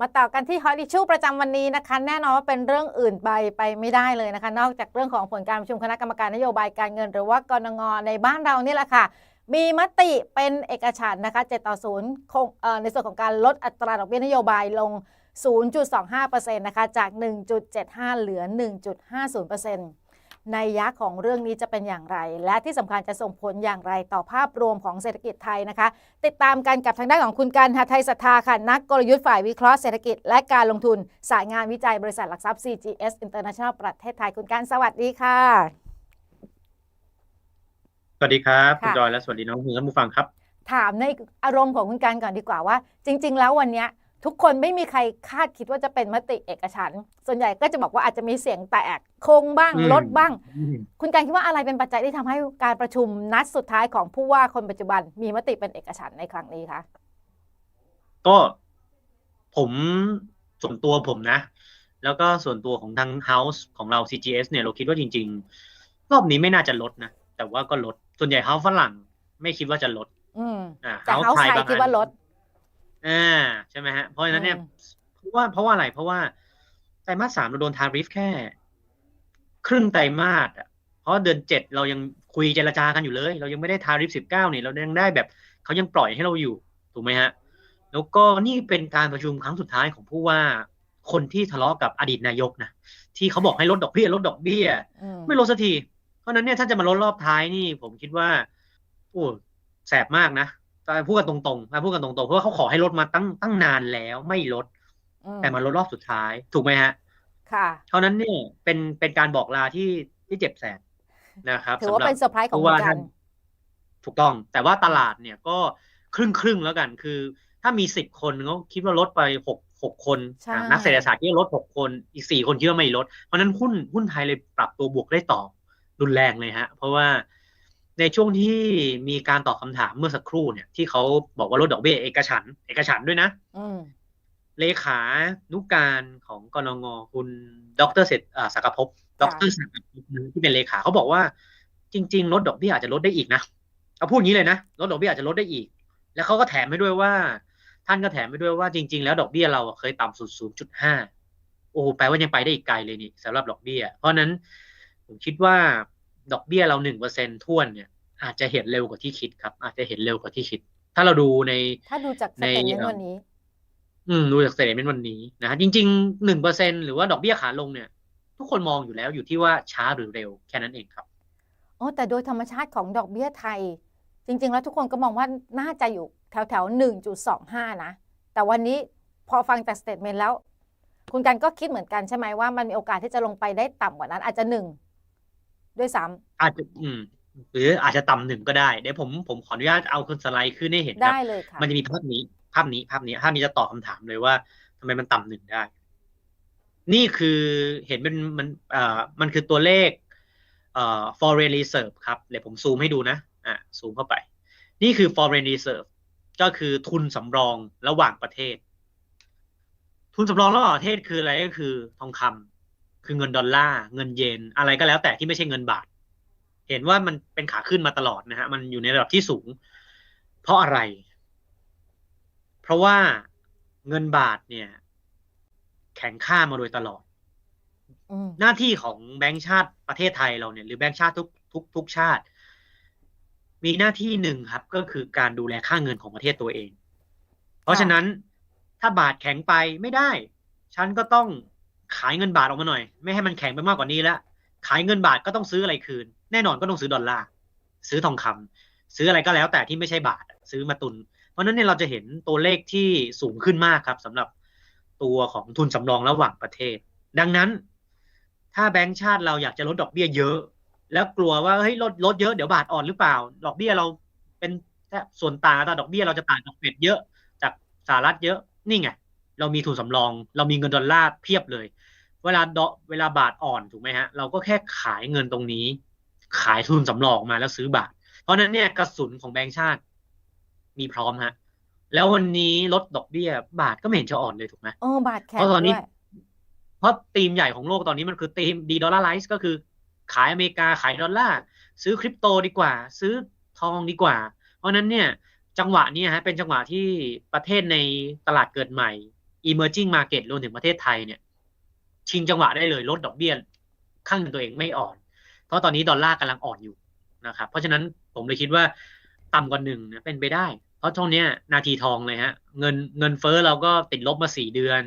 มาต่อกันที่ฮอตอิชูประจำวันนี้นะคะ แน่นอนว่าเป็นเรื่องอื่นไปไปไม่ได้เลยนะคะ นอกจากเรื่องของผลการประชุมคณะกรรมการนโยบายการเงิน หรือว่ากรงงในบ้านเรานี่แหละค่ะ มีมติเป็นเอกฉันท์นะคะ7ต่อ0คงในส่วนของการลดอัตราดอกเบี้ยนโยบายลง 0.25%นะคะจาก 1.75 เหลือ 1.50% ในยะของเรื่องนี้จะเป็นอย่างไร และที่สำคัญจะส่งผลอย่างไรต่อภาพรวมของเศรษฐกิจไทยนะคะ ติดตามกันกับทางด้านของคุณการหาไทยศรัทธาค่ะนักกลยุทธ์ฝ่ายวิเคราะห์เศรษฐกิจ และการลงทุนสายงานวิจัยบริษัทหลักทรัพย์ CGS International ประเทศไทยคุณการสวัสดีค่ะสวัสดีครับคุณค่ะจอยและสวัสดีน้องคุณท่านผู้ฟังครับ ถามในอารมณ์ของคุณการก่อนดีกว่าว่า จริง ๆ แล้ววันเนี้ย ทุกคนไม่มีใครคาดคิดว่าจะเป็นมติเอกฉันท์ส่วนใหญ่ก็จะบอกว่าอาจจะมีเสียงแตกคงบ้างอืมลดบ้าง คุณการคิดว่าอะไรเป็นปัจจัยที่ทำให้การประชุมนัดสุดท้ายของผู้ว่าคนปัจจุบัน มีมติเป็นเอกฉันท์ในครั้งนี้คะก็ผมส่วนตัวผมนะ แล้วก็ส่วนตัวของทาง House ของเรา CGS เนี่ยเราคิดว่าจริง ๆ รอบนี้ไม่น่าจะลดนะ แต่ว่าก็ลดส่วนใหญ่ House ฝรั่งไม่คิดว่าจะลดอืมอ่าแต่ House เฮาส์ไทยไทยบางคิดว่าลด อ่าใช่ไหมฮะเพราะฉะนั้นเนี่ยอืมเพราะว่าเพราะว่าอะไรเพราะว่าไตรมาสสามเราโดนทาริฟแค่ ครึ่งไตรมาสอะเพราะเดือนเจ็ดเรายังคุยเจรจากันอยู่เลย เรายังไม่ได้ทาริฟสิบเก้าเนี่ยเรายังได้แบบเขายังปล่อยให้เราอยู่ถูกไหมฮะ แล้วก็นี่เป็นการประชุมครั้งสุดท้ายของผู้ว่าคนที่ทะเลาะกับอดีตนายกนะที่เขาบอกให้ลดดอกเบี้ยลดดอกเบี้ยอืมไม่ลดสักที เพราะฉะนั้นเนี่ยถ้าจะมาลดรอบท้ายนี่ ผมคิดว่าโอ้แสบมากนะแต่ พูดกันตรงๆนะพูดกันตรงๆ เพราะว่าเขาขอให้ลดมาตั้งตั้งนานแล้วไม่ลดอืมแต่มาลดรอบสุดท้าย ถูกไหมฮะ ค่ะเพราะฉะนั้นเนี่ยเป็นเป็นการบอกลาที่ที่เจ็บแสบนะครับถือว่าสำหรับเป็นเซอร์ไพรส์ของผู้คุว่าณกัท่านนถูกต้อง แต่ว่าตลาดเนี่ยก็ครึ่งครึ่งๆแล้วกัน คือ ถ้ามีสิบคนเขาคิดว่าลดไปหกหกคนใช่อะนักเศรษฐศาสตร์คิดว่าลดหกคนอีกสี่คนคิดว่าไม่ลด เพราะฉะนั้นหุ้นหุ้นไทยเลยปรับตัวบวกได้ต่อรุนแรงเลยฮะ เพราะว่า ในช่วงที่มีการตอบคำถามเมื่อสักครู่เนี่ยที่เขาบอกว่าลดดอกเบี้ยเอกฉันท์เอกฉันท์ด้วยนะอืมเลขานุการของกรงงคุณดรเศรษฐอ่าศักดิ์ภพดรศักดิ์ภพที่เป็นเลขาเขาบอกว่า จริง ๆ ลดดอกเบี้ยอาจจะลดได้อีกนะเขาพูดอย่างนี้เลยนะลดดอกเบี้ยอาจจะลดได้อีก แล้วเขาก็แถมให้ด้วยว่า ท่านก็แถมให้ด้วยว่าจริง ๆ แล้วดอกเบี้ยเราอะเคยต่ำสุด0.5โอ้โหแปลว่ายังไปได้อีกไกลเลยนี่สำหรับดอกเบี้ย เพราะฉะนั้นผมคิดว่า ดอกเบี้ยเราหนึ่งเปอร์เซ็นท่วนเนี่ยอาจจะเห็นเร็วกว่าที่คิดครับ อาจจะเห็นเร็วกว่าที่คิด ถ้าเราดูในถ้าดูจากสในเตทเมนเอ่ต์อวันนี้ อืมดูจากเศรษฐกิจวันนี้นะฮะจริงๆหนึ่งเปอร์เซ็นหรือว่าดอกเบี้ยขาลงเนี่ย ทุกคนมองอยู่แล้วอยู่ที่ว่าช้าหรือเร็วแค่นั้นเองครับโอ้แต่โดยธรรมชาติของดอกเบี้ยไทย จริง ๆ แล้วทุกคนก็มองว่าน่าจะอยู่แถวแถวหนึ่งจุดสองห้านะ แต่วันนี้พอฟังจากสเตทเมนต์แล้ว คุณกันก็คิดเหมือนกันใช่ไหมว่ามันมีโอกาสที่จะลงไปได้ต่ำกว่านั้นอาจจะหนึ่ง ด้วยซ้อาจจะอืมหรืออาจจะต่ำหนึ่งก็ได้เดี๋ยวผมผมขออนุญาตเอาคุณสไลด์ขึ้นให้เห็นำครับได้เลยค่ะมันจะมีภาพนี้ ภาพนี้ภาพนี้ภาพนี้จะตอบคำถามเลยว่าทำไมมันต่ำหนึ่งได้ นี่คือเห็นเป็นมันเอ่อมันคือตัวเลขเอ่อ foreign reserve ครับเดี๋ยวผมซูมให้ดูนะอะซูมเข้าไป นี่คือ foreign reserve ก็คือทุนสำรองระหว่างประเทศ ทุนสำรองระหว่างประเทศคืออะไรก็คือทองคำ คือเงินดอลลาร์เงินเยนอะไรก็แล้วแต่ที่ไม่ใช่เงินบาท เห็นว่ามันเป็นขาขึ้นมาตลอดนะฮะมันอยู่ในระดับที่สูง เพราะอะไร เพราะว่าเงินบาทเนี่ย แข็งค่ามาโดยตลอดอืมหน้าที่ของแบงก์ชาติประเทศไทยเราเนี่ยหรือแบงก์ชาติทุกทุกทุกชาติ มีหน้าที่หนึ่งครับ ก็คือการดูแลค่าเงินของประเทศตัวเอง เพราะฉะนั้นถ้าบาทแข็งไปไม่ได้ ฉันก็ต้อง ขายเงินบาทออกมาหน่อย ไม่ให้มันแข็งไปมากกว่านี้แล้วขายเงินบาทก็ต้องซื้ออะไรคืน แน่นอนก็ต้องซื้อดอลลาร์ซื้อทองคำซื้ออะไรก็แล้วแต่ที่ไม่ใช่บาทซื้อมาตุน เพราะนั้นเนี่ยเราจะเห็นตัวเลขที่สูงขึ้นมากครับสำหรับตัวของทุนสำรองระหว่างประเทศ ดังนั้น ถ้าแบงก์ชาติเราอยากจะลดดอกเบี้ยเยอะ แล้วกลัวว่าเฮ้ยลดลดเยอะเดี๋ยวบาทอ่อนหรือเปล่า ดอกเบี้ยเราเป็นแค่ส่วนต่างตาดอกเบี้ยเราจะต่างจากเฟดเยอะจากสหรัฐเยอะนี่ไงเรามีทุนสำรอง เรามีเงินดอลลาร์เพียบเลย เวลาดอเวลาบาทอ่อนถูกไหมฮะ เราก็แค่ขายเงินตรงนี้ ขายทุนสำรองออกมาแล้วซื้อบาท เพราะฉะนั้นเนี่ยกระสุนของแบงก์ชาติ มีพร้อมฮะ แล้ววันนี้ลดดอกเบี้ย บาทก็ไม่เห็นจะอ่อนเลยถูกไหมเออบาทแข็งเพราะตอนนี้ด้วยเพราะธีมใหญ่ของโลกตอนนี้มันคือธีมดีดอลลาร์ไลซ์ก็คือ ขายอเมริกาขายดอลลาร์ซื้อคริปโตดีกว่า ซื้อทองดีกว่า เพราะฉะนั้นเนี่ยจังหวะเนี้ฮะเป็นจังหวะที่ประเทศในตลาดเกิดใหม่ emerging market รวมถึงประเทศไทยเนี่ย ชิงจังหวะได้เลยลดดอกเบี้ยข้างเงินตัวเองไม่อ่อน เพราะตอนนี้ดอลลาร์กำลังอ่อนอยู่นะครับ เพราะฉะนั้นผมเลยคิดว่าต่ำกว่าหนึ่งเนี่ยเป็นไปได้ เพราะช่วงเนี้ยนาทีทองเลยฮะ เงินเงินเฟ้อเราก็ติดลบมาสี่เดือน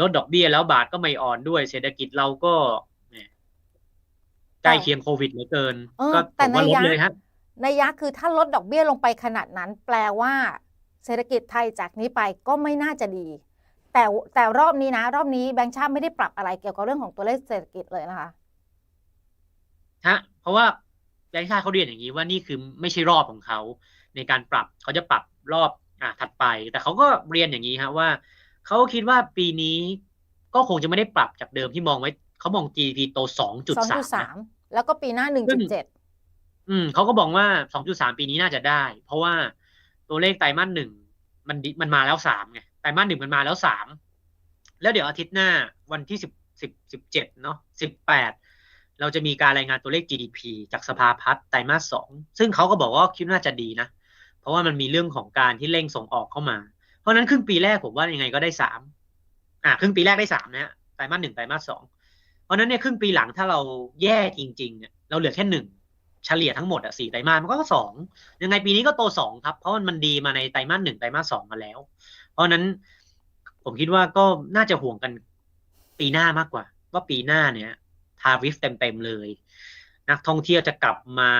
ลดดอกเบี้ยแล้วบาทก็ไม่อ่อนด้วย เศรษฐกิจเราก็แหมใกล้เคียงโควิดเหลือเกินเออก็แต่ผมว่าลนัยดยะเลยฮะในยะคือถ้าลดดอกเบี้ยลงไปขนาดนั้น แปลว่า เศรษฐกิจไทยจากนี้ไปก็ไม่น่าจะดี แต่แต่รอบนี้นะ รอบนี้แบงค์ชาติไม่ได้ปรับอะไรเกี่ยวกับเรื่องของตัวเลขเศรษฐกิจเลยนะคะฮะเพราะว่าแบงค์ชาติเขาเรียนอย่างนี้ว่านี่คือไม่ใช่รอบของเขาในการปรับเขาจะปรับรอบอ่าถัดไป แต่เขาก็เรียนอย่างนี้ฮะว่าเขาคิดว่าปีนี้ก็คงจะไม่ได้ปรับจากเดิมที่มองไว้เขามอง GDP โต 2.3นะ2.3แล้วก็ปีหน้า 1.7 อืมเขาก็บอกว่า 2.3 ปีนี้น่าจะได้ เพราะว่าตัวเลขไตรมาสหนึ่งมันดิมันมาแล้วสามไงไตรมาสหนึ่งมันมาแล้วสามแล้วเดี๋ยวอาทิตย์หน้าวันที่สิบสิบสิบเจ็ดเนาะสิบแปดเราจะมีการรายงานตัวเลข GDP จากสภาพัฒน์ไตรมาสสองซึ่งเขาก็บอกว่าคิดน่าจะดีนะ เพราะว่ามันมีเรื่องของการที่เร่งส่งออกเข้ามา เพราะนั้นครึ่งปีแรกผมว่ายังไงก็ได้สามอ่าครึ่งปีแรกได้สามนะฮะไตรมาสหนึ่งไตรมาสสองเพราะฉะนั้นเนี่ยครึ่งปีหลังถ้าเราแย่จริงๆเนี่ยเราเหลือแค่หนึ่งเฉลี่ยทั้งหมดอะสี่ไตรมาสมันก็สองยังไงปีนี้ก็โตสองครับ เพราะมันมันดีมาในไตรมาสหนึ่งไตรมาสสองมาแล้ว เพราะฉะนั้นผมคิดว่าก็น่าจะห่วงกันปีหน้ามากกว่า ว่าปีหน้าเนี่ยทาริฟเต็มๆเลย นักท่องเที่ยวจะกลับมา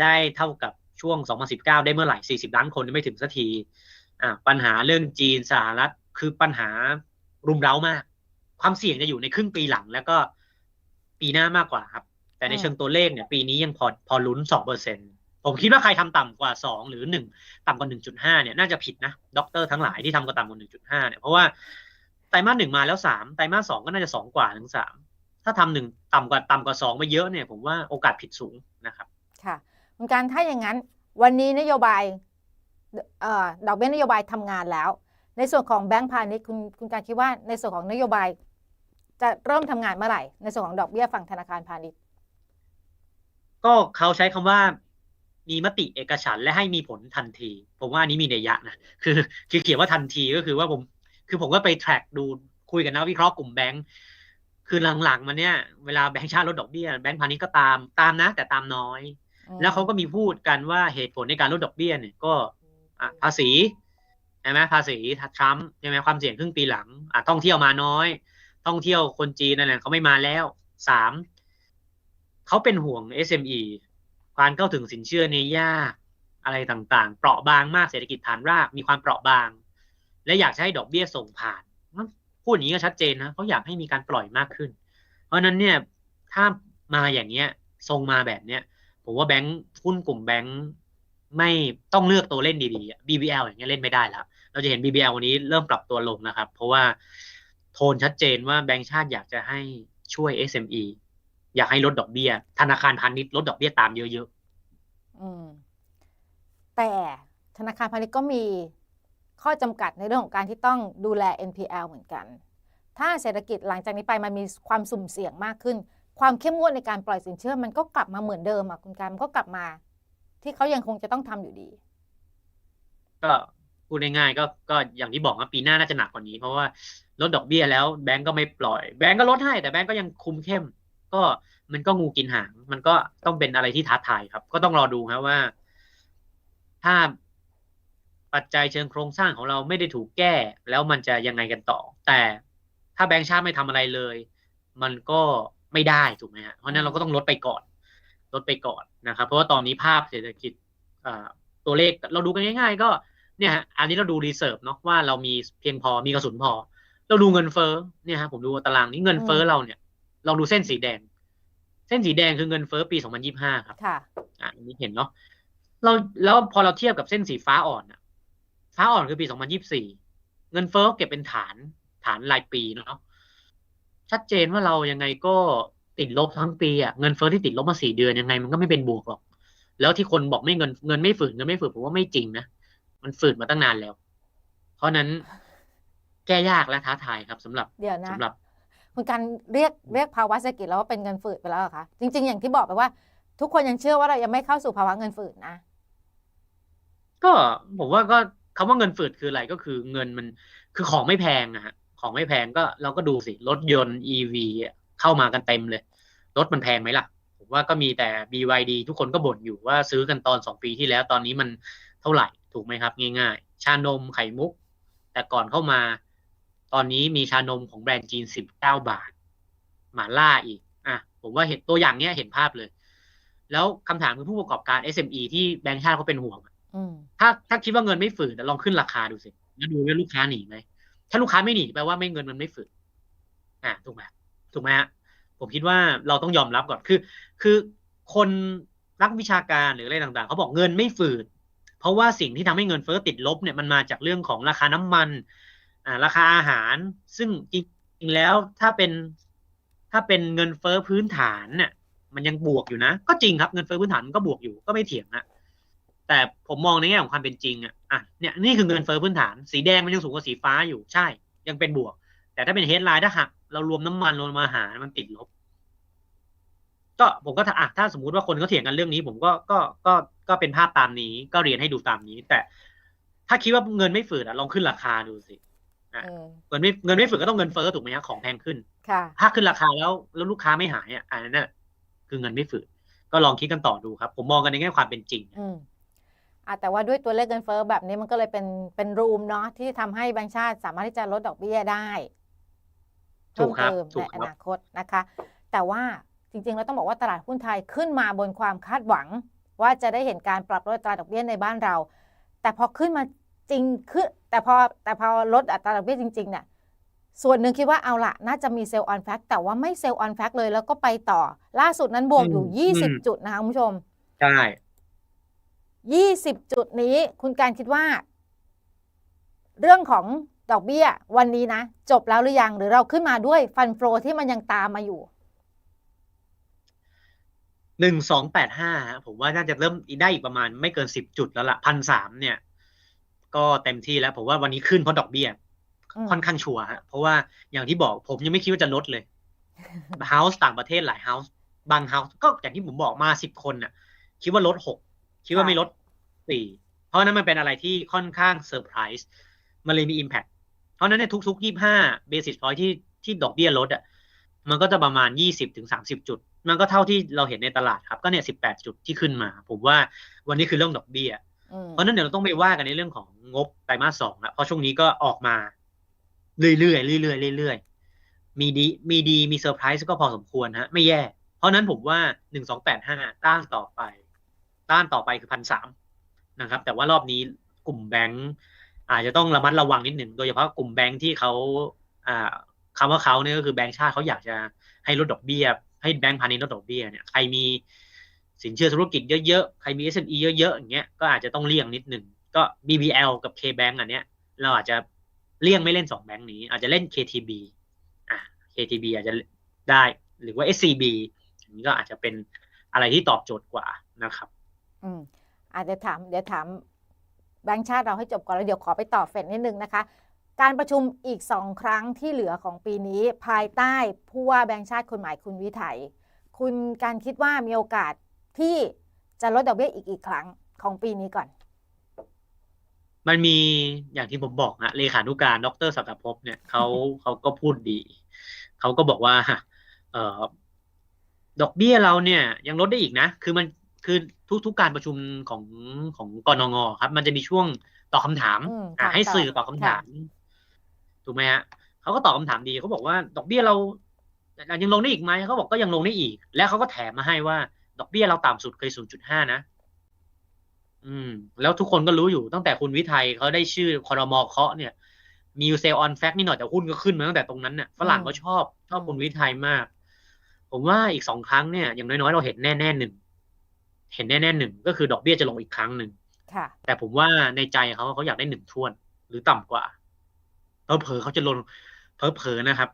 ได้เท่ากับช่วง 2019 ได้เมื่อไหร่ 40 ล้านคนไม่ถึงสักทีอ่าปัญหาเรื่องจีนสหรัฐคือปัญหารุมเร้ามาก ความเสี่ยงจะอยู่ในครึ่งปีหลังแล้วก็ปีหน้า มากกว่าครับ แต่ในอืมเชิงตัวเลขเนี่ย ปีนี้ยังพอพอลุ้นสองเปอร์เซ็น ผมคิดว่าใครทำต่ำกว่าสองหรือหนึ่งต่ำกว่าหนึ่งจุดห้าเนี่ยน่าจะผิดนะด็อกเตอร์ทั้งหลายที่ทำกว่าต่ำกว่าหนึ่งจุดห้าเนี่ยเพราะว่าไตรมาสหนึ่งมาแล้วสามไตรมาสสองก็น่าจะสองกว่าถึงสามถ้าทำหนึ่งต่ำกว่าต่ำกว่าสองมาเยอะเนี่ยผมว่าโอกาสผิดสูงนะครับ ค่ะคุณการถ้าอย่างนั้น วันนี้นโยบายเอ่อดอกเบี้ยนโยบายทำงานแล้ว ในส่วนของแบงก์พาณิชย์คุณคุณการคิดว่าในส่วนของนโยบาย จะเริ่มทำงานเมื่อไหร่ ในส่วนของดอกเบี้ยฝั่งธนาคารพาณิชย์ ก็เขาใช้คำว่า มีมติเอกฉันท์และให้มีผลทันที ผมว่าอันนี้มีนัยยะนะคือคือเขียนว่าทันทีก็คือว่าผม คือผมก็ไปแทร็กดูคุยกับนักวิเคราะห์กลุ่มแบงค์คือหลังๆมาเนี่ยเวลาแบงค์ชาติลดดอกเบี้ยแบงค์พาณิชย์ก็ตามตามนะ แต่ตามน้อยอืมแล้วเขาก็มีพูดกันว่าเหตุผลในการลดดอกเบี้ยเนี่ยก็อะภาษีใช่ไหมภาษีทรัมป์ใช่ไหมความเสี่ยงครึ่งปีหลังอะท่องเที่ยวมาน้อย ท่องเที่ยวคนจีนนั่นแหละเขาไม่มาแล้วสามเขาเป็นห่วง SME การเข้าถึงสินเชื่อเนี่ยากอะไรต่างๆ เปราะบางมากเศรษฐกิจฐานรากมีความเปราะบาง และอยากให้ดอกเบี้ยส่งผ่านพูดอย่างนี้ก็ชัดเจนนะเขาอยากให้มีการปล่อยมากขึ้น เพราะนั้นเนี่ยถ้ามาอย่างเงี้ยทรงมาแบบเนี้ยผมว่าแบงค์หุ้นกลุ่มแบงค์ไม่ต้องเลือกตัวเล่นดีๆ BBL อย่างเงี้ยเล่นไม่ได้แล้ว เราจะเห็น BBL วันนี้เริ่มปรับตัวลงนะครับ เพราะว่าโทนชัดเจนว่าแบงค์ชาติอยากจะให้ช่วย SME อยากให้ลดดอกเบี้ย ธนาคารพาณิชย์ลดดอกเบี้ยตามเยอะอืมแต่ธนาคารพาณิชย์ก็มีข้อจำกัดในเรื่องของการที่ต้องดูแล NPL เหมือนกัน ถ้าเศรษฐกิจหลังจากนี้ไปมันมีความสุ่มเสี่ยงมากขึ้น ความเข้มงวดในการปล่อยสินเชื่อมันก็กลับมาเหมือนเดิมอะคุณการมันก็กลับมา ที่เขายังคงจะต้องทำอยู่ดีๆก็พูดง่ายๆก็ก็อย่างที่บอกว่าปีหน้าน่าจะหนักกว่านี้ เพราะว่าลดดอกเบี้ยแล้วแบงก์ก็ไม่ปล่อย แบงก์ก็ลดให้แต่แบงก์ก็ยังคุมเข้ม ก็มันก็งูกินหาง มันก็ต้องเป็นอะไรที่ท้าทายครับ ก็ต้องรอดูครับว่า ถ้าปัจจัยเชิงโครงสร้างของเราไม่ได้ถูกแก้ แล้วมันจะยังไงกันต่อ แต่ถ้าแบงก์ชาติไม่ทำอะไรเลย มันก็ไม่ได้ถูกไหมฮะเพราะฉะนั้นเราก็ต้องลดไปก่อน ลดไปก่อนนะครับ เพราะว่าตอนนี้ภาพเศรษฐกิจอ่าตัวเลขเราดูกันง่าย ๆ ก็เนี่ยฮะอันนี้เราดูรีเซิร์ฟเนาะว่าเรามีเพียงพอมีกระสุนพอ เราดูเงินเฟ้อเนี่ยฮะผมดูตารางนี้เงินเฟ้อเราเนี่ย ลองดูเส้นสีแดง เส้นสีแดงคือเงินเฟ้อปี 2025 ครับ ค่ะ อะอันนี้เห็นเนาะ เราแล้วพอเราเทียบกับเส้นสีฟ้าอ่อนอะฟ้าอ่อนคือปี 2024 เงินเฟ้อเก็บเป็นฐานฐานรายปีเนาะ ชัดเจนว่าเรายังไงก็ติดลบทั้งปีอะเงินเฟ้อที่ติดลบมาสี่เดือนยังไง มันก็ไม่เป็นบวกหรอก แล้วที่คนบอกไม่เงินเงินไม่ฝืนเงินไม่ฝืนผมว่าไม่จริงนะ มันฝืนมาตั้งนานแล้ว เพราะฉะนั้นแก้ยากและท้าทายครับสำหรับเดี๋ยวนะสำหรับ คุณการเรียกเรียกภาวะเศรษฐกิจแล้วว่าเป็นเงินฝืดไปแล้วเหรอคะจริง ๆ อย่างที่บอกไปว่า ทุกคนยังเชื่อว่าเรายังไม่เข้าสู่ภาวะเงินฝืดนะก็ผมว่าก็คำว่าเงินฝืดคืออะไรก็คือเงินมันคือของไม่แพงนะฮะของไม่แพงก็เราก็ดูสิรถยนต์ EV เข้ามากันเต็มเลย รถมันแพงไหมล่ะ ผมว่าก็มีแต่ BYD ทุกคนก็บ่นอยู่ว่าซื้อกันตอนสองปีที่แล้วตอนนี้มันเท่าไหร่ถูกไหมครับ ง่ายๆ ชานมไข่มุก แต่ก่อนเข้ามา ตอนนี้มีชานมของแบรนด์จีนสิบเก้าบาท หมาล่าอีก อะ ผมว่าเห็นตัวอย่างเนี้ยเห็นภาพเลย แล้วคำถามคือผู้ประกอบการ SME ที่แบงก์ชาติเขาเป็นห่วงอะอืมถ้าถ้าคิดว่าเงินไม่ฝืดอะลองขึ้นราคาดูสิแล้วดูว่าลูกค้าหนีไหมถ้าลูกค้าไม่หนีแปลว่าไม่เงินมันไม่ฝืดอ่าถูกไหมถูกไหมฮะผมคิดว่าเราต้องยอมรับก่อนคือ คือคนนักวิชาการหรืออะไรต่างๆเขาบอกเงินไม่ฝืดเพราะว่าสิ่งที่ทำให้เงินเฟ้อติดลบเนี่ยมันมาจากเรื่องของราคาน้ำมันอ่า ราคาอาหารซึ่งจริงแล้วถ้าเป็นถ้าเป็นเงินเฟ้อพื้นฐานเนี่ยมันยังบวกอยู่นะ ก็จริงครับเงินเฟ้อพื้นฐานมันก็บวกอยู่ก็ไม่เถียงนะแต่ผมมองในแง่ของความเป็นจริงอะอะเนี่ยนี่คือเงินเฟ้อพื้นฐาน สีแดงมันยังสูงกว่าสีฟ้าอยู่ใช่ ยังเป็นบวก แต่ถ้าเป็นเฮดไลน์ถ้าหักเรารวมน้ำมันรวมอาหารมันติดลบ ก็ผมก็ถ้าอะถ้าสมมุติว่าคนเขาเถียงกันเรื่องนี้ ผมก็ก็ก็ก็เป็นภาพตามนี้ ก็เรียนให้ดูตามนี้ แต่ถ้าคิดว่าเงินไม่ฝืดอะลองขึ้นราคาดูสิ เงินไม่เงินไม่ฝืดก็ต้องเงินเฟ้อถูกไหมฮะของแพงขึ้นค่ะถ้าขึ้นราคาแล้วแล้วลูกค้าไม่หายอะอันนั้นน่ะคือเงินไม่ฝืดก็ลองคิดกันต่อดูครับ ผมมองกันในแง่ความเป็นจริงอืมอะแต่ว่าด้วยตัวเลขเงินเฟ้อแบบนี้มันก็เลยเป็นเป็นรูมเนาะที่ทำให้แบงก์ชาติสามารถที่จะลดดอกเบี้ยได้ถูกครับเพิ่มถูเติมกในครับอนาคตนะคะ แต่ว่าจริงๆแล้วต้องบอกว่าตลาดหุ้นไทยขึ้นมาบนความคาดหวัง ว่าจะได้เห็นการปรับลดอัตราดอกเบี้ยในบ้านเรา แต่พอขึ้นมาจ ริงขึ้นแต่พอแต่พอลดอัตราดอกเบี้ยจริงๆเนี่ยส่วนหนึ่งคิดว่าเอาละน่าจะมีเซลล์ออนแฟกแต่ว่าไม่เซลล์ออนแฟกเลยแล้วก็ไปต่อ ล่าสุดนั้นบวกอยู่อืมอืม20 จุดนะคะคุณผู้ชม ใช่ 20 จุดนี้คุณการคิดว่า เรื่องของดอกเบี้ย วันนี้นะ จบแล้วหรือยัง หรือเราขึ้นมาด้วยฟันโฟลที่มันยังตามมาอยู่หนึ่งสองแปดห้าผมว่าน่าจะเริ่มได้อีกประมาณไม่เกินสิบจุดแล้วล่ะพันสามเนี่ย ก็เต็มที่แล้วผมว่าวันนี้ขึ้นเพราะดอกเบี้ยอืมค่อนข้างชัวร์ฮะเพราะว่าอย่างที่บอกผมยังไม่คิดว่าจะลดเลยเฮาส์ต่างประเทศหลายเฮาส์บางเฮาส์ก็อย่างที่ผมบอกมาสิบคนน่ะ คิดว่าลดหกคิดว่าไม่ลดสี่เพราะฉะนั้นมันเป็นอะไรที่ค่อนข้างเซอร์ไพรส์มันเลยมีอิมแพ t เพราะฉะนั้นในทุกๆยี่ห้าเบสิสพอยที่ที่ดอกเบี้ยลดอะมันก็จะประมาณยี่สิบถึงสามสิบจุด มันก็เท่าที่เราเห็นในตลาดครับ ก็เนี่ยสิบแปดจุดที่ขึ้นมา ผมว่าวันนี้คือเรื่องดอกเบี้ยอืม เพราะนั้นเดี๋ยวเราต้องไปว่ากันในเรื่องของงบไตรมาสสองละเพราะช่วงนี้ก็ออกมาเรื่อยๆเรื่อยๆเรื่อยๆมีดีมีดีมีเซอร์ไพรส์ก็พอสมควรฮะ ไม่แย่ เพราะฉะนั้นผมว่าหนึ่งสองแปดห้าต้านต่อไป ต้านต่อไปคือพันสามนะครับ แต่ว่ารอบนี้กลุ่มแบงก์อาจจะต้องระมัดระวังนิดหนึ่งโดยเฉพาะกลุ่มแบงก์ที่เขาอ่าคำว่าเขาเนี่ยก็คือแบงก์ชาติเขาอยากจะให้ลดดอกเบี้ย ให้แบงก์พาณิชย์ลดดอกเบี้ยเนี่ยใครมี สินเชื่อธุรกิจเยอะๆ ใครมี SME เยอะๆ อย่างเงี้ย ก็อาจจะต้องเลี่ยงนิดหนึ่งก็ BBL กับ KBank อันเนี้ย เราอาจจะเลี่ยงไม่เล่นสองแบงก์นี้ อาจจะเล่น KTB อะ KTB อาจจะได้ หรือว่า SCB อย่างนี้ก็อาจจะเป็นอะไรที่ตอบโจทย์กว่านะครับ อืมอาจจะถาม เดี๋ยวถามแบงค์ชาติเราให้จบก่อนแล้วเดี๋ยวขอไปต่อเฟดนิดนึงนะคะ การประชุมอีกสองครั้งที่เหลือของปีนี้ ภายใต้ผู้ว่าแบงค์ชาติคนใหม่คุณวิไถยคุณการคิดว่ามีโอกาส ที่จะลดดอกเบี้ยอีกอีกครั้งของปีนี้ก่อน มันมีอย่างที่ผมบอกนะเลขานุการดรสัตภพเนี่ยเขาเขาก็พูดดี เขาก็บอกว่าเอ่อดอกเบี้ยเราเนี่ย ยังลดได้อีกนะ คือมันคือทุกทุกการประชุมของของกนงครับ มันจะมีช่วงตอบคำถามอืมอะถามให้ตอบสื่อตอบคำถามถูกไหมฮะเขาก็ตอบคำถามดีเขาบอกว่า ดอกเบี้ยเรายังลงได้อีกไหมเขาบอกก็ยังลงได้อีก แล้วเขาก็แถมมาให้ว่า ดอกเบี้ยเราต่ำสุดเคย 0.5 นะ อืม แล้วทุกคนก็รู้อยู่ตั้งแต่คุณวิทัยเขาได้ชื่อคอรมอเคาะเนี่ย มีเซลออนแฟกนี่หน่อยแต่หุ้นก็ขึ้นมาตั้งแต่ตรงนั้นเนี่ยฝรั่งก็ชอบ ชอบคุณวิทัยมาก ผมว่าอีกสองครั้งเนี่ย อย่างน้อยๆ เราเห็นแน่ๆหนึ่ง เห็นแน่ๆหนึ่งก็คือดอกเบี้ยจะลงอีกครั้งหนึ่งค่ะแต่ผมว่าในใจเขาเขาอยากได้หนึ่งทวน หรือต่ำกว่าเผลอๆเขาจะลงเผลอๆนะครับ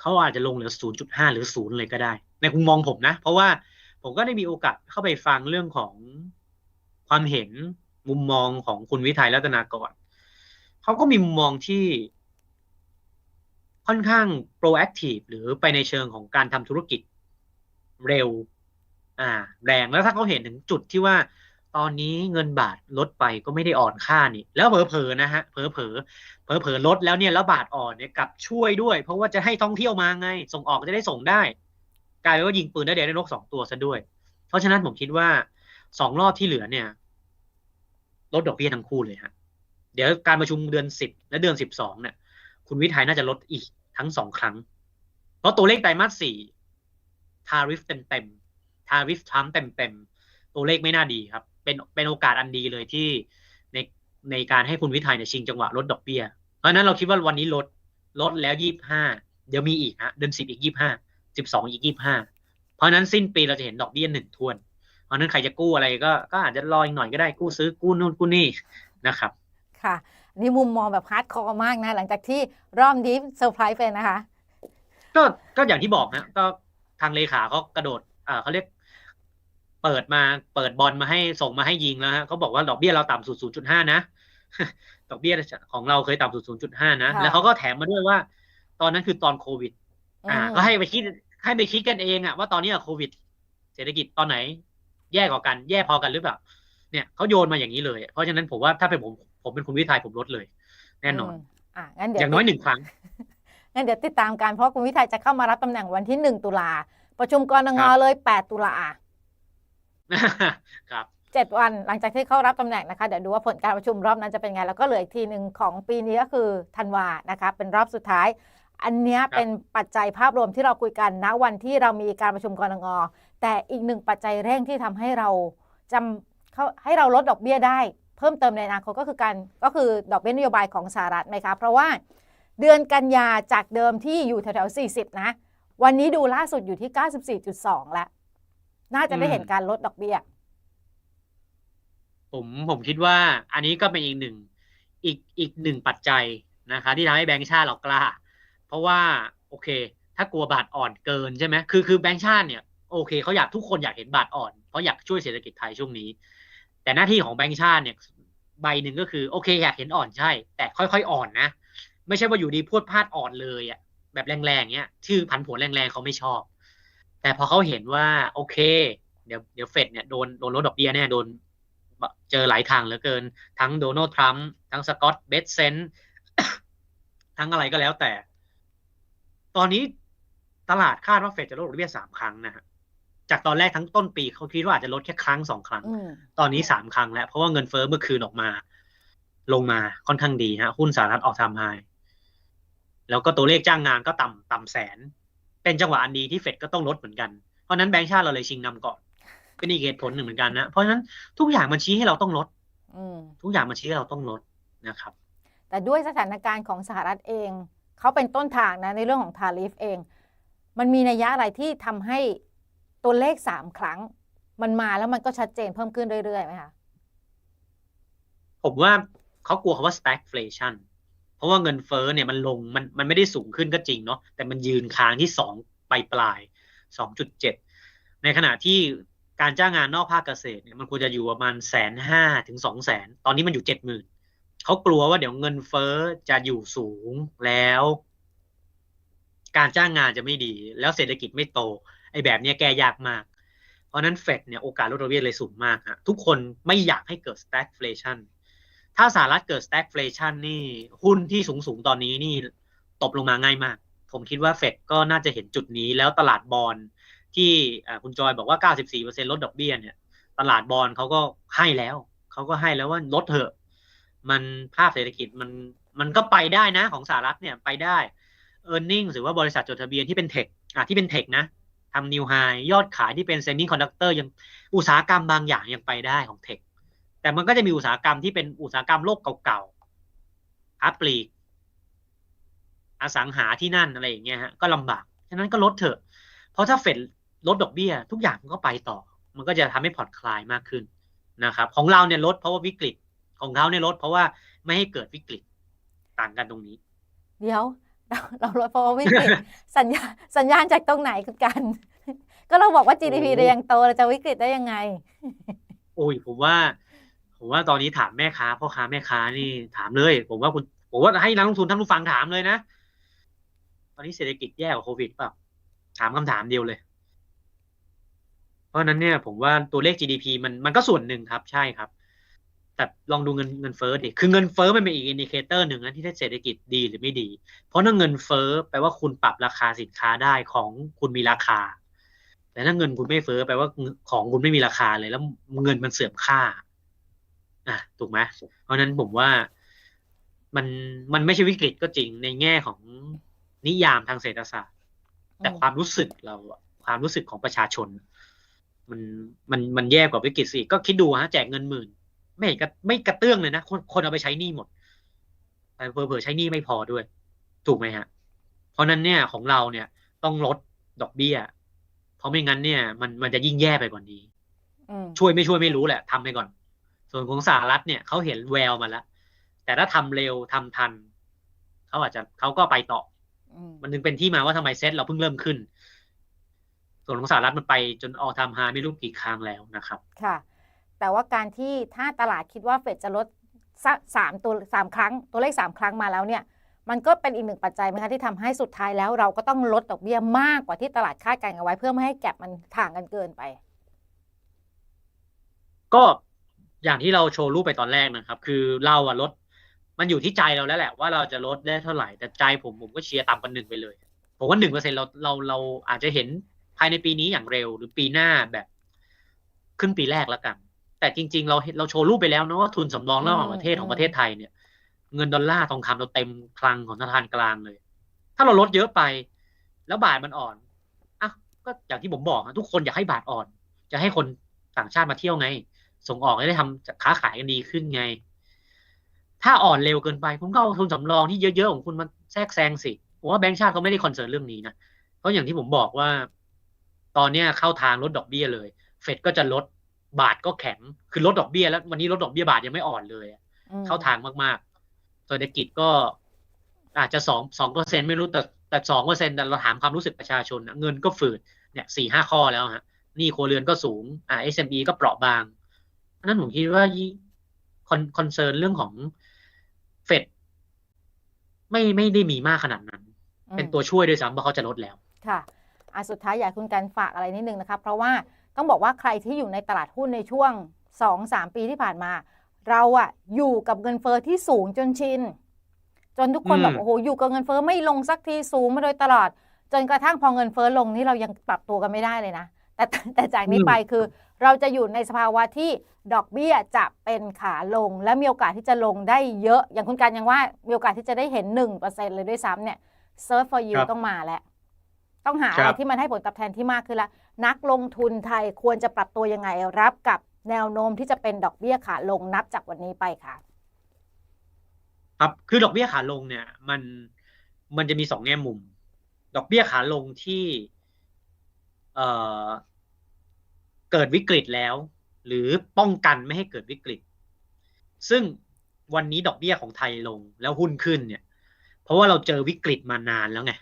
เขาอาจจะลงเหลือ 0.5 หรือศูนย์เลยก็ได้ ในมุมมองผมนะ เพราะว่า ผมก็ได้มีโอกาสเข้าไปฟังเรื่องของความเห็นมุมมองของคุณวิทัยรัตนากรเขาก็มีมุมมองที่ค่อนข้าง proactive หรือไปในเชิงของการทำธุรกิจเร็ว อ่า แรงแล้วถ้าเขาเห็นถึงจุดที่ว่า ตอนนี้เงินบาทลดไปก็ไม่ได้อ่อนค่านี่ แล้วเผลอๆนะฮะเผลอๆเผลอๆลดแล้วเนี่ยแล้วบาทอ่อนเนี่ยกลับช่วยด้วย เพราะว่าจะให้ท่องเที่ยวมาไง ส่งออกจะได้ส่งได้ กลายเป็นว่ายิงปืนได้เดียวได้นกสองตัวซะด้วย เพราะฉะนั้นผมคิดว่าสองรอบที่เหลือเนี่ย ลดดอกเบี้ยทั้งคู่เลยฮะ เดี๋ยวการประชุมเดือนสิบและเดือนสิบสองเนี่ย คุณวิทัยน่าจะลดอีกทั้งสองครั้ง เพราะตัวเลขไตรมาสสี่ทาริฟเต็มเต็มทาริฟทรัมเต็มเต็มตัวเลขไม่น่าดีครับ เป็นเป็นโอกาสอันดีเลยที่ในในการให้คุณวิทัยเนี่ยชิงจังหวะลดดอกเบี้ย เพราะฉะนั้นเราคิดว่าวันนี้ลดลดแล้วยี่บห้าเดี๋ยวมีอีกฮะเดือนสิบอีกยี่บห้า สิบสองอีกยี่ห้าเพราะฉะนั้นสิ้นปีเราจะเห็นดอกเบี้ยหนึ่งทวน เพราะฉะนั้นใครจะกู้อะไรก็ก็อาจจะรออีกหน่อยก็ได้กู้ซื้อกู้นู่นกู้นี่นะครับ ค่ะนี่มุมมองแบบฮาร์ดคอร์มากนะ หลังจากที่รอบนี้เซอร์ไพรส์ไปนะคะ ก็ก็อย่างที่บอกนะก็ทางเลขาเขากระโดดอ่าเขาเรียกเปิดมาเปิดบอลมาให้ส่งมาให้ยิงแล้วฮะเขาบอกว่าดอกเบี้ยเราต่ำสุด 0.5 นะ ดอกเบี้ยของเราเคยต่ำสุด 0.5 นะค่ะแล้วเขาก็แถมมาด้วยว่า ตอนนั้นคือตอนโควิด อ่าอืมก็ให้ไปคิดให้ไปคิดกันเองอะว่าตอนนี้อะโควิด เศรษฐกิจตอนไหน แย่กว่ากัน แย่พอกันหรือเปล่า เนี่ยเขาโยนมาอย่างนี้เลย เพราะฉะนั้นผมว่าถ้าเป็นผมผมเป็นคุณวิทัยผมลดเลย แน่นอนมอะงั้นเดี๋ยวอย่างน้อยหนึ่งครั้งงั้นเดี๋ยวติดตามกันเพราะคุณวิทัยจะเข้ามารับตำแหน่งวันที่1ตุลาประชุมกรงงครับเลย8ตุลาครับเจ็ดวันหลังจากที่เข้ารับตำแหน่งนะคะเดี๋ยวดูว่าผลการประชุมรอบนั้นจะเป็นไง แล้วก็เหลืออีกทีหนึ่งของปีนี้ก็คือธันวานะคะเป็นรอบสุดท้าย อันเนี้ยครับเป็นปัจจัยภาพรวมที่เราคุยกันณวันที่เรามีการประชุมกรงงแต่อีกหนึ่งปัจจัยเร่งที่ทำให้เราจำเขาให้เราลดดอกเบี้ยได้ เพิ่มเติมในอนาคตก็คือการก็คือดอกเบี้ยนโยบายของสหรัฐไหมคะเพราะว่าเดือนกันยาจากเดิมที่อยู่แถวๆ40 นะ วันนี้ดูล่าสุดอยู่ที่ 94.2 แล้ว น่าจะได้เห็นอืมการลดดอกเบี้ย ผมผมคิดว่าอันนี้ก็เป็นอีกหนึ่งอีกอีกหนึ่งปัจจัยนะคะ ที่ทำให้แบงก์ชาติเรากล้า เพราะว่าโอเค ถ้ากลัวบาทอ่อนเกินใช่ไหมคือคือแบงก์ชาติเนี่ยโอเคเขาอยากทุกคนอยากเห็นบาทอ่อนเพราะอยากช่วยเศรษฐกิจไทยช่วงนี้ แต่หน้าที่ของแบงก์ชาติเนี่ยใบหนึ่งก็คือโอเค อยากเห็นอ่อนใช่ แต่ค่อยๆอ่อนนะ ไม่ใช่ว่าอยู่ดีพูดพลาดอ่อนเลยอะแบบแรงๆเนี้ยชื่อผันผวนแรงๆเขาไม่ชอบ แต่พอเขาเห็นว่าโอเค เดี๋ยวเดี๋ยวเฟดเนี่ยโดนโดนลดดอกเบี้ยแน่โดนเจอหลายทางเหลือเกิน ทั้งโดนัลด์ทรัมป์ทั้งสกอตต์เบสเซนทั้งอะไรก็แล้วแต่ ตอนนี้ตลาดคาดว่าเฟดจะลดดอกเบี้ยสามครั้งนะฮะจากตอนแรกทั้งต้นปีเขาคิดว่าอาจจะลดแค่ครั้งสองครั้งอืมตอนนี้สามครั้งแล้ว เพราะว่าเงินเฟ้อเมื่อคืนออกมา ลงมาค่อนข้างดีฮะหุ้นสหรัฐออกทำไฮแล้วก็ตัวเลขจ้างงานก็ต่ำต่ำแสน เป็นจังหวะอันดีที่เฟดก็ต้องลดเหมือนกัน เพราะฉะนั้นแบงก์ชาติเราเลยชิงนำก่อน เป็นอีกเหตุผลหนึ่งเหมือนกันนะ เพราะฉะนั้นทุกอย่างมันชี้ให้เราต้องลดอืมทุกอย่างมันชี้ให้เราต้องลดนะครับ แต่ด้วยสถานการณ์ของสหรัฐเอง เขาเป็นต้นทางนะในเรื่องของทาริฟเอง มันมีนัยยะอะไรที่ทำให้ตัวเลขสามครั้ง มันมาแล้วมันก็ชัดเจนเพิ่มขึ้นเรื่อยๆไหมคะผมว่าเขากลัวคำว่า stagflation เพราะว่าเงินเฟ้อเนี่ยมันลงมันมันไม่ได้สูงขึ้นก็จริงเนาะแต่มันยืนค้างที่สองปลายปลายสองจุดเจ็ดในขณะที่การจ้างงานนอกภาคเกษตรเนี่ยมันควรจะอยู่ประมาณแสนห้าถึงสองแสนตอนนี้มันอยู่เจ็ดหมื่น เขากลัวว่าเดี๋ยวเงินเฟ้อจะอยู่สูงแล้ว การจ้างงานจะไม่ดี แล้วเศรษฐกิจไม่โต ไอ้แบบเนี้ยแก้ยากมาก เพราะนั้นเฟดเนี่ยโอกาสลดดอกเบี้ยเลยสูงมากฮะทุกคนไม่อยากให้เกิด stagflation ถ้าสหรัฐเกิด stagflation นี่หุ้นที่สูงสูงๆตอนนี้นี่ตบลงมาง่ายมาก ผมคิดว่าเฟดก็น่าจะเห็นจุดนี้แล้วตลาดบอลที่คุณจอยบอกว่า 94%ลดดอกเบี้ยเนี่ย ตลาดบอลเขาก็ให้แล้ว เขาก็ให้แล้วว่าลดเถอะ มันภาพเศรษฐกิจมันมันก็ไปได้นะของสหรัฐเนี่ยไปได้ e a r n i n g หรือว่าบริษัทจดทะเบียนที่เป็นเทคอะที่เป็นเทคนะทำนิวไฮยอดขายที่เป็นเซมิคอนดักเตอร์ยังอุตสาหกรรมบางอย่างยังไปได้ของเทคแต่มันก็จะมีอุตสาหกรรมที่เป็นอุตสาหกรรมโลกเก่าๆค้าปลีกอสังหาที่นั่นอะไรอย่างเงี้ยฮะก็ลำบาก ฉะนั้นก็ลดเถอะ เพราะถ้าเฟดลดดอกเบี้ย ทุกอย่างมันก็ไปต่อ มันก็จะทำให้ผ่อนคลายมากขึ้นนะครับ ของเราเนี่ยลดเพราะว่าวิกฤต ของเขาเนี่ยลดเพราะว่าไม่ให้เกิดวิกฤตต่างกันตรงนี้ เดี๋ยว เราเราลดเพราะว่าวิกฤตสัญญาสัญญาณจากตรงไหนคือกัน ก็เราบอกว่า GDP โอ้เรายังโตเราจะวิกฤตได้ยังไง โอ้ยผมว่า ผมว่าตอนนี้ถามแม่ค้าพ่อค้าแม่ค้านี่ถามเลย ผมว่าคุณผมว่าให้นักลงทุนท่านผู้ฟังถามเลยนะตอนนี้เศรษฐกิจแย่กว่าโควิดเปล่าถามคำถามเดียวเลย เพราะฉะนั้นเนี่ย ผมว่าตัวเลข GDP มันมันก็ส่วนหนึ่งครับ ใช่ครับ แต่ลองดูเงินเงินเฟ้อดิ คือเงินเฟ้อมันเป็นอีกอินดิเคเตอร์หนึ่งนะที่ถ้าเศรษฐกิจดีหรือไม่ดี เพราะถ้าเงินเฟ้อแปลว่าคุณปรับราคาสินค้าได้ของคุณมีราคา แต่ถ้าเงินคุณไม่เฟ้อแปลว่าของคุณไม่มีราคาเลย แล้วเงินมันเสื่อมค่า อะ ถูกไหมเพราะนั้นผมว่ามันมันไม่ใช่วิกฤตก็จริงในแง่ของนิยามทางเศรษฐศาสตร์ แต่ความรู้สึกเราความรู้สึกของประชาชน มันมันมันแย่กว่าวิกฤตสิก็คิดดูฮะแจกเงินหมื่น ไม่เห็นกระไม่กระเตื้องเลยนะคนคนเอาไปใช้หนี้หมดแต่เผลอๆใช้หนี้ไม่พอด้วย ถูกไหมฮะ เพราะนั้นเนี่ยของเราเนี่ยต้องลดดอกเบี้ย เพราะไม่งั้นเนี่ย มันมันจะยิ่งแย่ไปกว่านี้อืมช่วยไม่ช่วยไม่รู้แหละทำไปก่อน ส่วนของสหรัฐเนี่ยเขาเห็นแววมาแล้วแต่ถ้าทำเร็วทำทันเขาอาจจะเขาก็ไปต่ออืมมันถึงเป็นที่มาว่าทำไมเซ็ตเราเพิ่งเริ่มขึ้น ส่วนของสหรัฐมันไปจนออทำฮาไม่รู้กี่ครั้งแล้วนะครับ ค่ะ แต่ว่าการที่ถ้าตลาดคิดว่าเฟดจะลดสามตัวสามครั้งตัวเลขสามครั้งมาแล้วเนี่ยมันก็เป็นอีกหนึ่งปัจจัยไหมคะที่ทำให้สุดท้ายแล้วเราก็ต้องลดดอกเบี้ยมากกว่าที่ตลาดคาดการณ์เอาไว้ เพื่อไม่ให้แก็บมันถ่างกันเกินไป ก็อย่างที่เราโชว์รูปไปตอนแรกนะครับ คือเราอะลด มันอยู่ที่ใจเราแล้วแหละว่าเราจะลดได้เท่าไหร่แต่ใจผมผมก็เชียร์ต่ำกว่าหนึ่งไปเลยผมว่าหนึ่งเปอร์เซ็นเราเราเราอาจจะเห็นภายในปีนี้อย่างเร็ว หรือปีหน้าแบบครึ่งปีแรกแล้วกัน แต่จริง ๆ เราเห็นเราโชว์รูปไปแล้วนะว่าทุนสำรองระหว่างประเทศอืมของประเทศไทยเนี่ย เงินดอลลาร์ทองคำเราเต็มคลังของธนาคารกลางเลย ถ้าเราลดเยอะไป แล้วบาทมันอ่อนอะก็อย่างที่ผมบอกอะทุกคนอยากให้บาทอ่อน จะให้คนต่างชาติมาเที่ยวไง ส่งออกจะได้ทำค้าขายกันดีขึ้นไง ถ้าอ่อนเร็วเกินไปผมก็เอาทุนสำรองที่เยอะๆของคุณมาแทรกแซงสิผมว่าแบงก์ชาติเขาไม่ได้คอนเซิร์นเรื่องนี้นะเพราะอย่างที่ผมบอกว่า ตอนเนี้ยเข้าทางลดดอกเบี้ยเลย เฟดก็จะลด บาทก็แข็งคือลดดอกเบี้ยแล้ววันนี้ลดดอกเบี้ยบาทยังไม่อ่อนเลยอะอืมเข้าทางมากๆเศรษฐกิจก็อาจจะสองสองเปอร์เซ็นไม่รู้แต่แต่สองเปอร์เซ็นแต่เราถามความรู้สึกประชาชนนะเงินก็ฝืดเนี่ยสี่ห้าข้อแล้วฮะหนี่ครัวเรือนก็สูงอ่า SME ก็เปราะบางอันนั้นผมคิดว่าคอนคอนเซิร์นเรื่องของเฟดไม่ไม่ได้มีมากขนาดนั้นอืมเป็นตัวช่วยด้วยซ้ำเพราะเขาจะลดแล้ว ค่ะอะสุดท้ายอยากให้คุณการฝากอะไรนิดนึงนะคะเพราะว่า ต้องบอกว่าใครที่อยู่ในตลาดหุ้นในช่วง 2-3 ปีที่ผ่านมา เราอะอยู่กับเงินเฟอ้อที่สูงจนชิน จนทุกคนอืมแบบโอ้โหอยู่กับเงินเฟอ้อไม่ลงสักทีสูงมาโดยตลอด จนกระทั่งพอเงินเฟอ้อลงนี่เรายังปรับตัวกันไม่ได้เลยนะแต่แต่แต่จากนี้ไปคือเราจะอยู่ในสภาวะที่ดอกเบี้ยจะเป็นขาลง และมีโอกาสที่จะลงได้เยอะ อย่างคุณการยังว่ามีโอกาสที่จะได้เห็น1%เลยด้วยซ้ำเนี่ย Search for you ครับต้องมาแล้ว ต้องหาคอะไรรับที่มันให้ผลตอบแทนที่มากขึ้นละนักลงทุนไทยควรจะปรับตัวยังไงรับกับแนวโน้มที่จะเป็นดอกเบี้ยขาลงนับจากวันนี้ไปค่ะ ครับคือดอกเบี้ยขาลงเนี่ย มันมันจะมีสองแง่มุม ดอกเบี้ยขาลงที่เอ่อเกิดวิกฤตแล้ว หรือป้องกันไม่ให้เกิดวิกฤต ซึ่งวันนี้ดอกเบี้ยของไทยลงแล้วหุ้นขึ้นเนี่ย เพราะว่าเราเจอวิกฤตมานานแล้วไง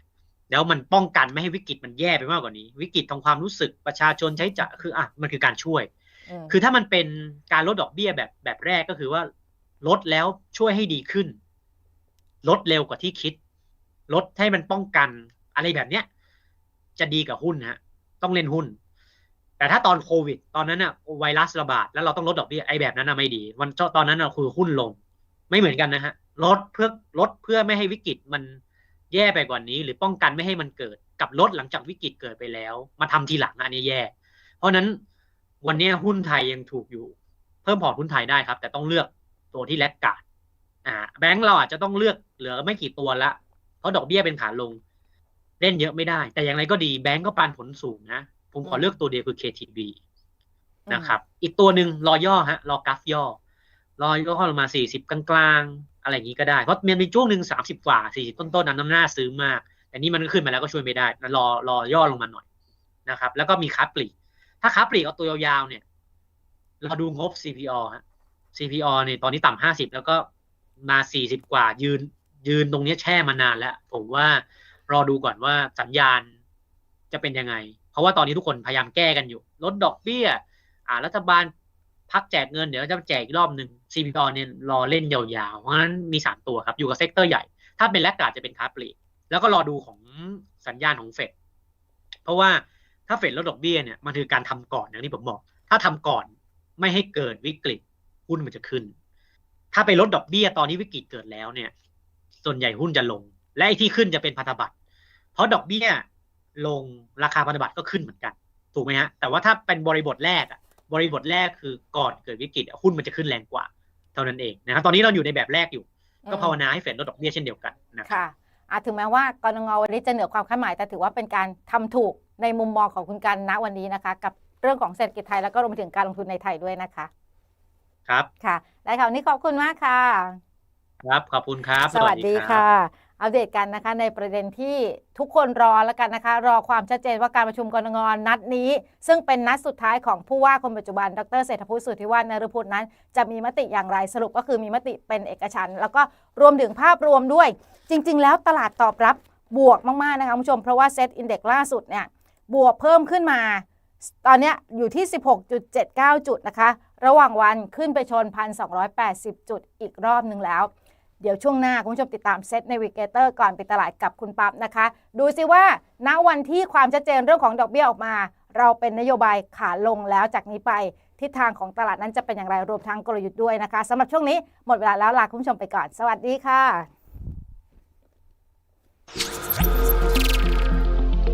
แล้วมันป้องกันไม่ให้วิกฤตมันแย่ไปมากกว่านี้ วิกฤตทางความรู้สึกประชาชนใช้จ่ายคืออะมันคือการช่วยอืมคือถ้ามันเป็นการลดดอกเบี้ยแบบแบบแรกก็คือว่า ลดแล้วช่วยให้ดีขึ้น ลดเร็วกว่าที่คิด ลดให้มันป้องกันอะไรแบบเนี้ย จะดีกับหุ้นฮะ ต้องเล่นหุ้น แต่ถ้าตอนโควิด ตอนนั้นน่ะไวรัสระบาดแล้วเราต้องลดดอกเบี้ยไอ้แบบนั้นน่ะไม่ดี วันตอนนั้นน่ะคือหุ้นลง ไม่เหมือนกันนะฮะลดเพื่อลดเพื่อไม่ให้วิกฤตมัน แย่ไปกว่านี้ หรือป้องกันไม่ให้มันเกิด กับลดหลังจากวิกฤตเกิดไปแล้ว มาทำทีหลังอันนี้แย่ เพราะนั้นวันนี้หุ้นไทยยังถูกอยู่ เพิ่มพอร์ตหุ้นไทยได้ครับ แต่ต้องเลือกตัวที่แลกกาดอ่าแบงก์เราอาจจะต้องเลือกเหลือไม่กี่ตัวละเพราะดอกเบี้ยเป็นขาลง เล่นเยอะไม่ได้ แต่อย่างไรก็ดีแบงก์ก็ปานผลสูงนะผมขอเลือกตัวเดียวคือ KTB นะครับ อีกตัวหนึ่งรอย่อฮะรอกราฟย่อรอย่อลงมา40กลาง อะไรอย่างนี้ก็ได้ เพราะมันมีช่วงหนึ่ง30กว่า40ต้นๆนั้นน้ำหน้าซื้อมาก แต่นี่มันก็ขึ้นมาแล้วก็ช่วยไม่ได้นะรอรอย่อลงมาหน่อยนะครับ แล้วก็มีค้าปลีก ถ้าค้าปลีกเอาตัวยาวๆเนี่ย เราดูงบ CPO ฮะ CPO เนี่ยตอนนี้ต่ำห้าสิบแล้วก็มาสี่สิบกว่ายืนยืนตรงนี้แช่มานานแล้ว ผมว่ารอดูก่อนว่าสัญญาณจะเป็นยังไง เพราะว่าตอนนี้ทุกคนพยายามแก้กันอยู่ ลดดอกเบี้ย อ่า รัฐบาล พักแจกเงินเดี๋ยวจะแจกอีกรอบหนึ่ง CPO เนี่ยรอเล่นยาวๆ เพราะฉะนั้นมีสามตัวครับ อยู่กับเซกเตอร์ใหญ่ ถ้าเป็นแลกกาดจะเป็นค้าปลีก แล้วก็รอดูของสัญญาณของเฟด เพราะว่าถ้าเฟดลดดอกเบี้ยเนี่ยมันคือการทำก่อนอย่างที่ผมบอก ถ้าทำก่อนไม่ให้เกิดวิกฤตหุ้นมันจะขึ้น ถ้าไปลดดอกเบี้ยตอนนี้วิกฤตเกิดแล้วเนี่ย ส่วนใหญ่หุ้นจะลง และไอ้ที่ขึ้นจะเป็นพันธบัตร เพราะดอกเบี้ยลงราคาพันธบัตรก็ขึ้นเหมือนกัน ถูกไหมฮะ แต่ว่าถ้าเป็นบริบทแรกอะ บริบทแรกคือก่อนเกิดวิกฤตอะหุ้นมันจะขึ้นแรงกว่า เท่านั้นเองนะครับตอนนี้เราอยู่ในแบบแรกอยู่ ก็ภาวนาให้เฟดลดดอกเบี้ยเช่นเดียวกันนะครับค่ะอาถึงแม้ว่ากรงวันนี้จะเหนือความคาดหมาย แต่ถือว่าเป็นการทำถูกในมุมมองของคุณกันณวันนี้นะคะ กับเรื่องของเศรษฐกิจไทยแล้วก็รวมไปถึงการลงทุนในไทยด้วยนะคะ ครับค่ะได้ค่ะวันนี้ขอบคุณมากค่ะ ครับขอบคุณครับ สวัสดีรับค่ะ อัปเดตกันนะคะในประเด็นที่ทุกคนรอแล้วกันนะคะ รอความชัดเจนว่าการประชุมกรงงนัดนี้ ซึ่งเป็นนัดสุดท้ายของผู้ว่าคนปัจจุบัน ดรเศรษฐพุทธสุทธิวัฒน์นฤพุทธนั้น จะมีมติอย่างไรสรุปก็คือมีมติเป็นเอกฉันท์แล้วก็รวมถึงภาพรวมด้วย จริง ๆ แล้วตลาดตอบรับบวกมาก ๆ นะคะคุณผู้ชม เพราะว่าเซตอินเด็กล่าสุดเนี่ยบวกเพิ่มขึ้นมา ตอนนี้อยู่ที่ 16.79 จุดนะคะ ระหว่างวันขึ้นไปชน 1,280 จุดอีกรอบหนึ่งแล้ว เดี๋ยวช่วงหน้าคุณผู้ชมติดตามเซตในวิกเกเตอร์ก่อนไปตลาดกับคุณปั๊บนะคะ ดูซิว่าณวันที่ความชัดเจนเรื่องของดอกเบี้ยออกมา เราเป็นนโยบายขาลงแล้วจากนี้ไปทิศทางของตลาดนั้นจะเป็นอย่างไรรวมทั้งกลยุทธ์ด้วยนะคะสำหรับช่วงนี้หมดเวลาแล้วลาคุณผู้ชมไปก่อน สวัสดีค่ะ